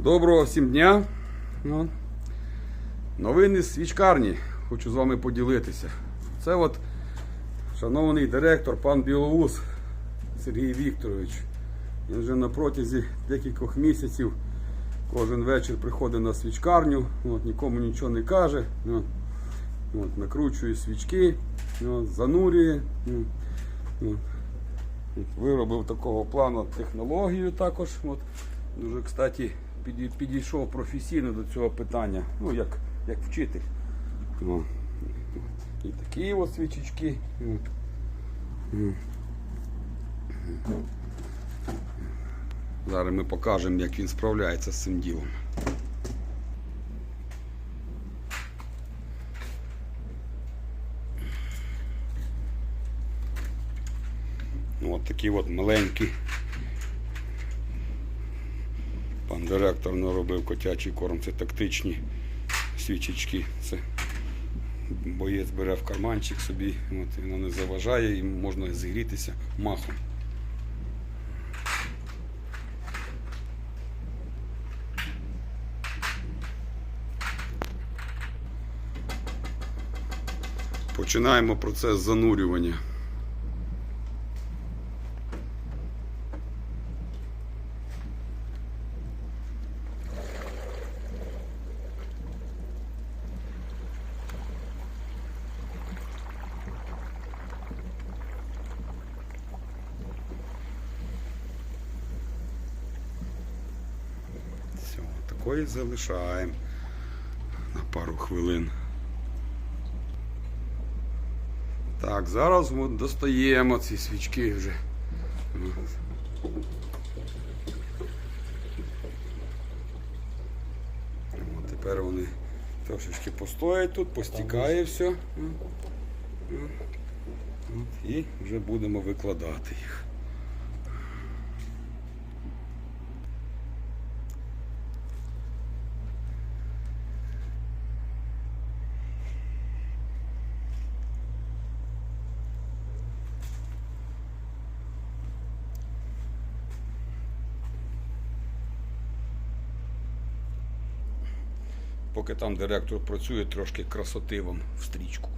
Доброго всім дня. Ну, новини з свічкарні. Хочу з вами поділитися. Це от шановний директор, пан Білоус Сергій Вікторович. Він вже на протязі декількох місяців кожен вечір приходить на свічкарню, от, нікому нічого не каже. От, от, накручує свічки, от, занурює. От, от. Виробив такого плану технологію також. От. Дуже, кстати, підійшов професійно до цього питання, ну, як, як вчитель. О. І такі от свічечки. Зараз ми покажемо, як він справляється з цим ділом. Ну, От такі от маленькі. Пан директор наробив котячий корм, це тактичні свічечки. Це боєць бере в карманчик собі, от, воно не заважає і можна зігрітися махом. Починаємо процес занурювання. Такої залишаємо на пару хвилин. Так, зараз ми достаємо ці свічки вже. От тепер вони трошечки постоять тут, постікає все. І вже будемо викладати їх. Поки там директор працює, трошки красоти вам в стрічку.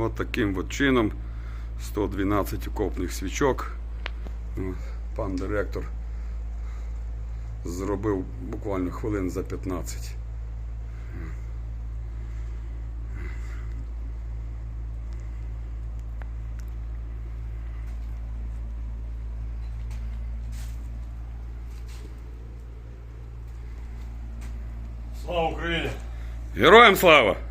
От таким от чином 112 окопних свічок. Пан директор зробив буквально хвилин за 15. Слава Україні! Героям слава!